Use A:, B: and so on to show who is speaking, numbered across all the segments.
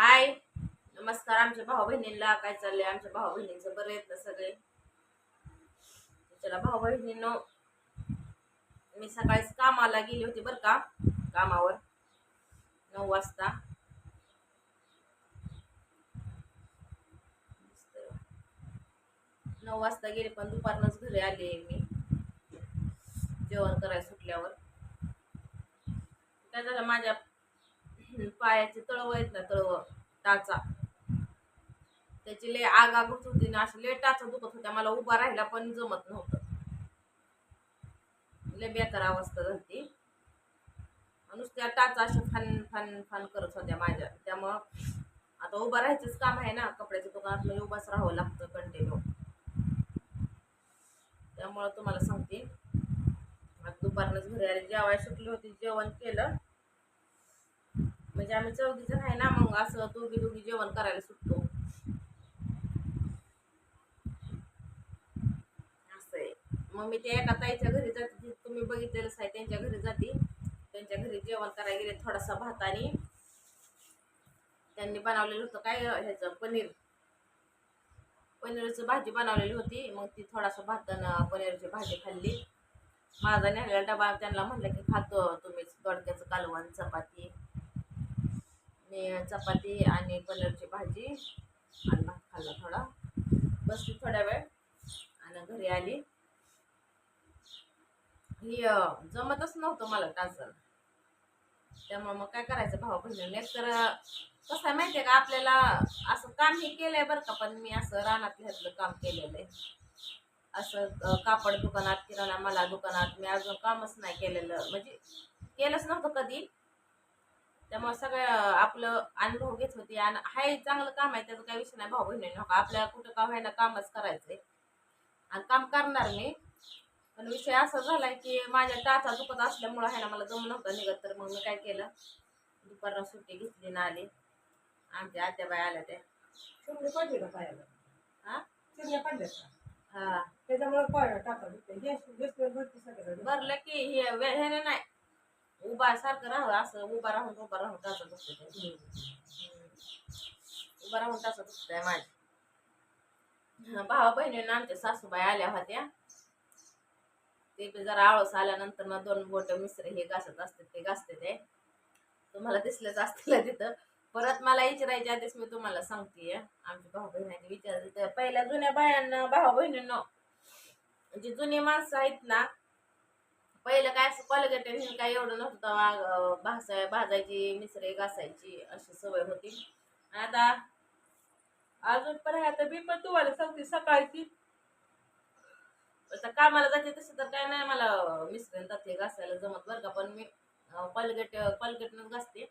A: हाय. नमस्कार आमच्या भाऊ बहिणींना काय चाललंय? आमच्या भाऊ बहिणींचं बरं आहेत ना सगळे? चला भाऊ बहिणींनो मी सकाळीच कामाला गेली होती बरं का कामावर. नऊ वाजता. नऊ वाजता गेले पण दुपारनंच घरी आले मी. जेवण करायला सुटल्यावर. काय झालं माझ्या पायाचे तळव आहेत ना तळव टाचा त्याची लय आग होती ना अशी लय टाचा दुखत होत्या. मला उभा राहायला पण जमत नव्हतं. लय बेकार अवस्था झाली नुसत्या टाचा अशा फान फान फान करत होत्या माझ्या. त्यामुळं आता उभं राहायचंच काम आहे ना कपड्याच्या दुकानात म्हणजे उभाच राहावं लागतं कंटिन्यू त्यामुळं तुम्हाला सांगते. आज दुपारनंच घरी आले. जेवायला सुटली होती जेवण केलं. म्हणजे आम्ही चौघी जण आहे ना मग असं दोघी दोघी जेवण करायला सुटतो. असं आहे. मग मी त्या एका ताईच्या घरी जाते तुम्ही बघितलेलंच आहे त्यांच्या घरी जाते. त्यांच्या घरी जेवण करायला गेले थोडासा भात आणि त्यांनी बनवलेलं होतं काय ह्याचं पनीर. पनीरची भाजी बनवलेली होती मग ती थोडासा भात पनीरची भाजी खाल्ली. माझा नेलेला डबा त्यांना म्हणलं की खातो तुम्हीच दोडक्याचं कालवण चपाती. मी चपाती आणि पनीरची भाजी आणि भात खाल्ला थोडा. बसली थोड्या वेळ आणि घरी आली. ही जमतच नव्हतं मला टाचर त्यामुळे मग काय करायचं भाव बहिणीने? एक तर कसं आहे माहितीये का आपल्याला असं काम हे केलंय बरं का पण मी असं रानात ह्यातलं काम केलेलं आहे. असं कापड दुकानात किराणा मला दुकानात मी अजून कामच नाही केलेलं. म्हणजे केलंच नव्हतं कधी. त्यामुळे सगळं आपलं अनुभव घेत होती. आणि हाय चांगलं काम आहे त्याचं काही विषय नाही. भाऊ बहिणी नका. आपल्याला कुठं का व्हायना कामच करायचंय. आणि काम करणार मी. पण विषय असा झालाय की माझ्या टाचा दुखत असल्यामुळं आहे ना मला जम नव्हतं निघत. तर मग मी काय केलं? दुपारला सुट्टी घेतली ना आली. आमच्या आत्याबाई आल्या त्या.
B: चिमणी पडली का पायाला?
A: हा
B: चिमण्या पडल्या का?
A: हा.
B: त्याच्यामुळे टाका
A: भरलं की हे नाही. उभा सारखं राहावं असं उभा राहून उभा राहून टाचा दुखते. उभा राहून टाचा दुखतंय माझ्या. भावा बहिणीनं आमच्या सासूबाई आल्या होत्या. ते जरा आळस आल्यानंतर ना दोन बोट मिसरे हे घासत असते ते घासते ते. तुम्हाला दिसलंच असतील तिथं. परत मला विचारायच्या आधीच मी तुम्हाला सांगते आमच्या भाऊ बहिणी विचारते. पहिल्या जुन्या बायांना भाऊ बहिणींना जी जुनी माणसं आहेत ना पहिलं काय असं कॉलगेट हे काय एवढं नव्हतं भासाय भाजायची मिसरे घासायची अशी सवय होती. आणि आता अजून पण आहे आता मी पण तुम्हाला सांगते सकाळची. आता कामाला जाते तसं तर काय नाही मला मिसरेन जाते घासायला जमत बरं का पण मी कॉलगेट कॉलगेटनंच घासते.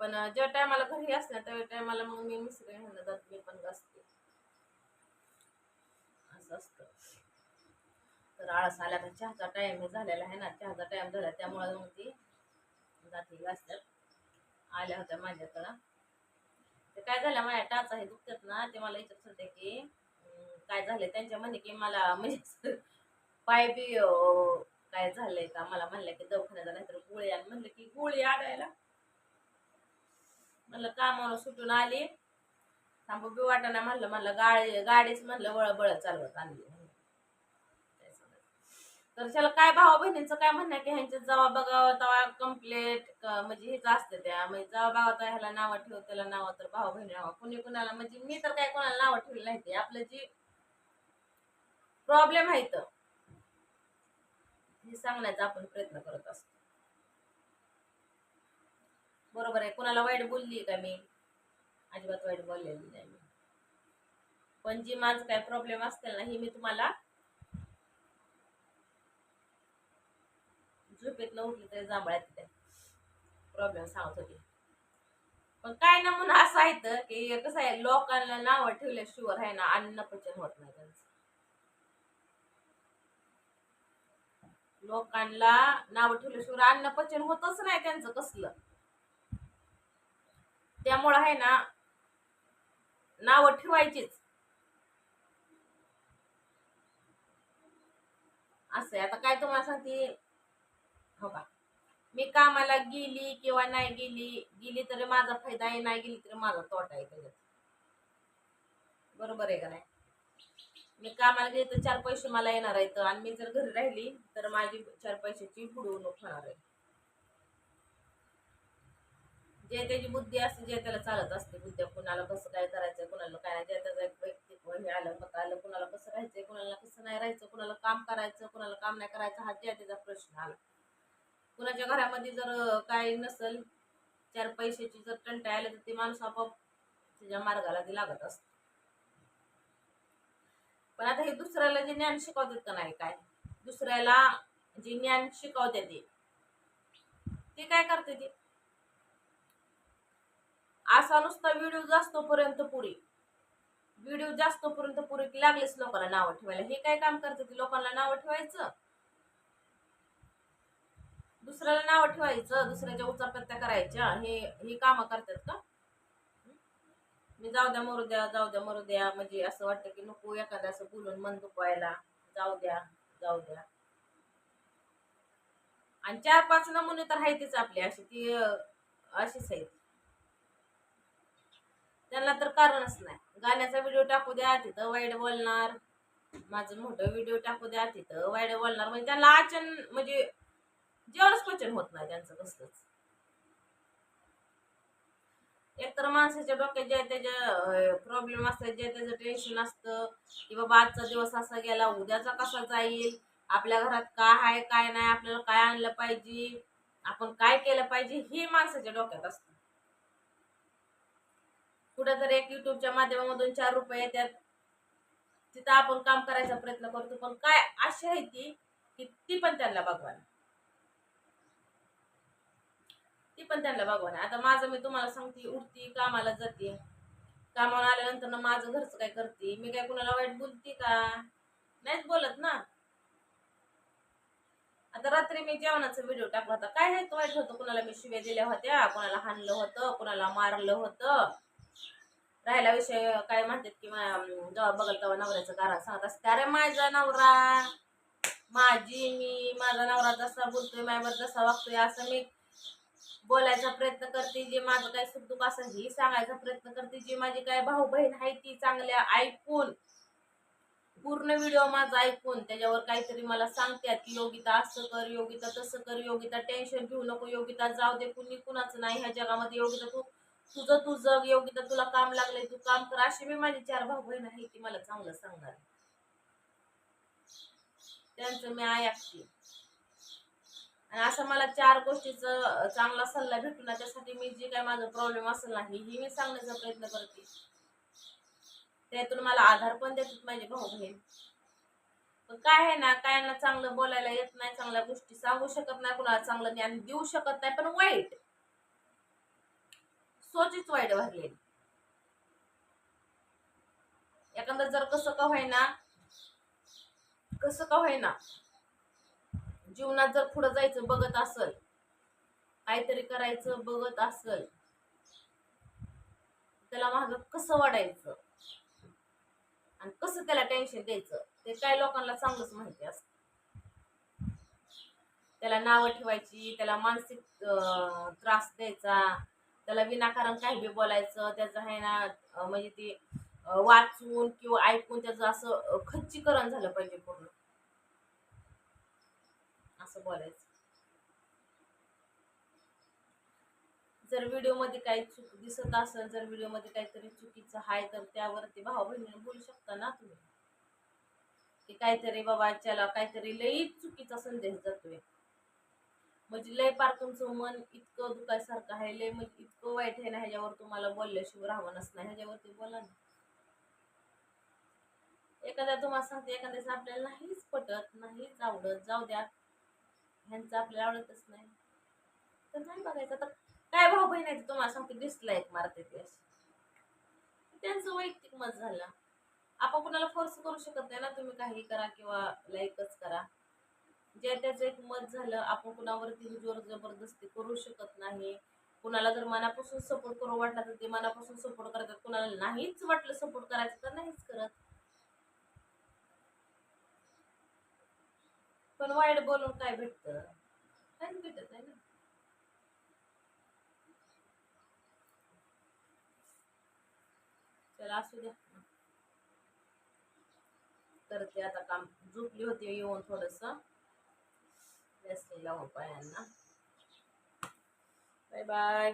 A: पण जेव्हा ज्या टायमाला घरी असते त्या टायमाला मग मी मिसरे ह्यांना जाते मी पण घासते. असं असतं. तर आळस आल्या का चहाचा टाइम झालेला आहे ना. चहाचा टाइम झाला त्यामुळे मग ती जाती घासतात आल्या होत्या माझ्याकडं. ते काय झालं माझ्या टाचा हे दुखतात ना ते मला विचारत होते की काय झालं त्यांच्या म्हणे की मला म्हणजे पाय बी काय झालंय का? मला म्हणलं की दवाखान्यात नाहीतर गोळी आणि म्हणलं की गोळी आडायला म्हणलं कामावर सुटून आली. थांबू बी वाटाणा म्हणलं म्हणलं गाडी गाडीच म्हणलं वळबळ चालवत आणली. तर त्याला काय भावा बहिणींचं काय म्हणणं की ह्यांच्या जेव्हा बघावं तेव्हा कम्प्लेट म्हणजे हेच असतं त्या. म्हणजे जेव्हा बघावं तेव्हा ह्याला नावं ठेव त्याला नावं तर भाऊ बहिणी नावं कुणी कुणाला म्हणजे मी तर काय कोणाला नावं ठेवली नाही ते. आपलं जी प्रॉब्लेम आहे तर हे सांगण्याचा आपण प्रयत्न करत असतो. बरोबर आहे. कुणाला वाईट बोलली का मी? अजिबात वाईट बोललेली नाही मी. पण जी माझं काय प्रॉब्लेम असतील ना हे मी तुम्हाला झोपेत न उठली तरी जांभळ्यात तिथे. प्रॉब्लेम सांगत होती. पण काय ना म्हणून असं आहे तर की कसं आहे लोकांना नावं ठेवल्याशिवाय आहे ना अन्न पचन होत नाही त्यांचं. लोकांना नावं ठेवल्याशिवाय अन्न पचन होतच नाही त्यांचं कसलं. त्यामुळं आहे ना नावं ठेवायचीच. असं आता काय तुम्हाला सांगते हो का? मी कामाला गेली किंवा नाही गेली गेली तरी माझा फायदा आहे नाही गेली तरी माझा तोटा आहे त्याच्यात. बरोबर आहे का नाही? मी कामाला गेली तर चार पैसे मला येणार आहेत आणि मी जर घरी राहिली तर माझी चार पैशाची बुडवणूक होणार आहे. जे त्याची बुद्धी असते जे त्याला चालत असते बुद्ध्या कुणाला कसं काय करायचं कुणाला काय जे त्याचं व्यक्तित्व हे आलं मत आलं कुणाला कसं राहायचंय कुणाला कसं नाही राहायचं कुणाला काम करायचं कुणाला काम नाही करायचं हा जे त्याचा प्रश्न आला. कुणाच्या घरामध्ये जर काय नसल चार पैशाची जर टंटा आले तर ते माणूस आपोआप त्याच्या मार्गाला ते लागत असत. पण आता हे दुसऱ्याला जे ज्ञान शिकवतात का नाही काय? दुसऱ्याला जे ज्ञान शिकवते ते ते काय करते ते? असा नुसता व्हिडिओ जास्त पर्यंत पुढे व्हिडिओ जास्त पर्यंत पुढे की लागलेच लोकांना नावं ठेवायला. हे काय काम करते ते? लोकांना नावं ठेवायचं. दुसऱ्याला नाव ठेवायचं दुसऱ्याच्या उचापत्या करायच्या हे हे कामं करतात का? मी जाऊ द्या मरू द्या जाऊ द्या मरू द्या म्हणजे असं वाटतं की नको एखाद्या असं बोलून मन दुखवायला. जाऊ द्या जाऊ द्या. आणि चार पाच नमुने तर आहेतच आपले अशी ती अशीच आहेत. त्यांना तर कारणच नाही. गाण्याचा व्हिडिओ टाकू द्या तिथं वाईट बोलणार. माझं मोठं व्हिडिओ टाकू द्या तिथं वाईट बोलणार. म्हणजे त्यांना आचन म्हणजे जेवणच पचन होत नाही त्यांचं कसलंच एकतर माणसाच्या डोक्यात जे त्याच्या प्रॉब्लेम असतात जे त्याचं टेन्शन असतं की बाबा आजचा दिवस असा गेला उद्याचा कसा जाईल आपल्या घरात काय आहे काय नाही आपल्याला काय आणलं पाहिजे आपण काय केलं पाहिजे हे माणसाच्या डोक्यात असतं. कुठं तर एक युट्यूबच्या माध्यमामधून चार रुपये येतात. तिथं आपण काम करायचा प्रयत्न करतो पण काय अशी आहे ती की ती पण त्यांना बघवायला ती पण त्यांना बघवाना आता माझं मी तुम्हाला सांगते उठती कामाला जाते. कामावर आल्यानंतर ना माझं घरचं काय करते? मी काय कुणाला वाईट बोलते का? नाहीच बोलत ना. आता रात्री मी जेवणाचा व्हिडिओ टाकला होता. काय हे वाईट होतं? कुणाला मी शिव्या दिल्या होत्या कुणाला हाणलं होतं कुणाला मारलं होतं. राहिला विषय काय म्हणतात की जेव्हा बघल तेव्हा नवऱ्याचं कारण सांगत असते. अरे माझा नवरा माझी मी माझा नवरा जसा बोलतोय माझ्यावर जसा वागतोय असं मी बोलायचा प्रयत्न करते जे माझं काय सुखदुःख असं हे सांगायचा प्रयत्न करते जी माझी काय भाऊ बहीण आहे ती चांगल्या ऐकून पूर्ण व्हिडिओ माझा ऐकून त्याच्यावर काहीतरी मला सांगतात की योगिता असं कर योगिता तसं कर योगिता टेन्शन घेऊ नको योगिता जाऊ दे कुणी कुणाचं नाही ह्या जगामध्ये योगिता तू तुझं तू जग योगिता तुला काम लागले तू काम कर अशी मी माझी चार भाऊ बहीण आहे ती मला चांगलं सांगणार. त्यांचं मी ऐकते. आणि असं मला चार गोष्टीचं चांगला सल्ला भेटून ना त्यासाठी मी जे काय माझा प्रॉब्लेम असेल नाही हे मी सांगण्याचा प्रयत्न करते. त्यातून मला आधार पण देतात माझे भाऊ बहीण. पण काय आहे ना काय ना चांगलं बोलायला येत नाही चांगल्या गोष्टी सांगू शकत नाही कुणाला चांगलं ज्ञान देऊ शकत नाही पण वाईट. सोचीच वाईट भरलेली. एखादं जर कसं का होईना कसं का होईना जीवनात जर पुढं जायचं बघत असल काहीतरी करायचं बघत असल त्याला माग कसं वाढायचं? आणि कसं त्याला टेन्शन द्यायचं? ते काय लोकांना चांगलंच माहिती असतं. त्याला नावं ठेवायची त्याला मानसिक त्रास द्यायचा त्याला विनाकारण काही बी बोलायचं त्याचं आहे ना म्हणजे ते वाचून किंवा ऐकून त्याचं असं खच्चीकरण झालं पाहिजे पूर्ण. असं बोलायचं. जर व्हिडिओमध्ये काही चूक दिसत असेल जर व्हिडिओमध्ये काहीतरी चुकीचं आहे तर त्यावरती भाऊ बहिणी बोलू शकता ना तुम्ही. की काहीतरी बाबा चला काहीतरी लई चुकीचा संदेश जातोय. म्हणजे लय पार तुमचं मन इतकं दुखायसारखं आहे लय म्हणजे इतकं वाईट आहे ना ह्याच्यावर तुम्हाला बोलल्याशिवाय राहावंच नाही. ह्याच्यावरती बोला ना. एखाद्या तुम्हाला सांगते एखाद्याचं आपल्याला नाहीच पटत नाहीच आवडत. जाऊ द्या. ह्यांचं आपल्याला आवडतच नाही. तर नाही बघायचं. आता काय भाऊ बहीण आहे तुम्हाला सांगते डिसलाईक मारते ते अशी. त्यांचं वैयक्तिक मत झालं. आपण कुणाला फोर्स करू शकत नाही ना तुम्ही काही करा किंवा लाईकच करा. जे त्याचं एक मत झालं आपण कुणावरती जोर जबरदस्ती करू शकत नाही. कुणाला जर मनापासून सपोर्ट करू वाटला तर ते मनापासून सपोर्ट करतात. कुणाला नाहीच वाटलं सपोर्ट करायचं तर नाहीच करत. पण वाईट बोलून काय भेटत. भेटत ना. चला, असू द्या. करते आता काम झोपली होती, येऊन थोडस. लावून पायांना. Bye bye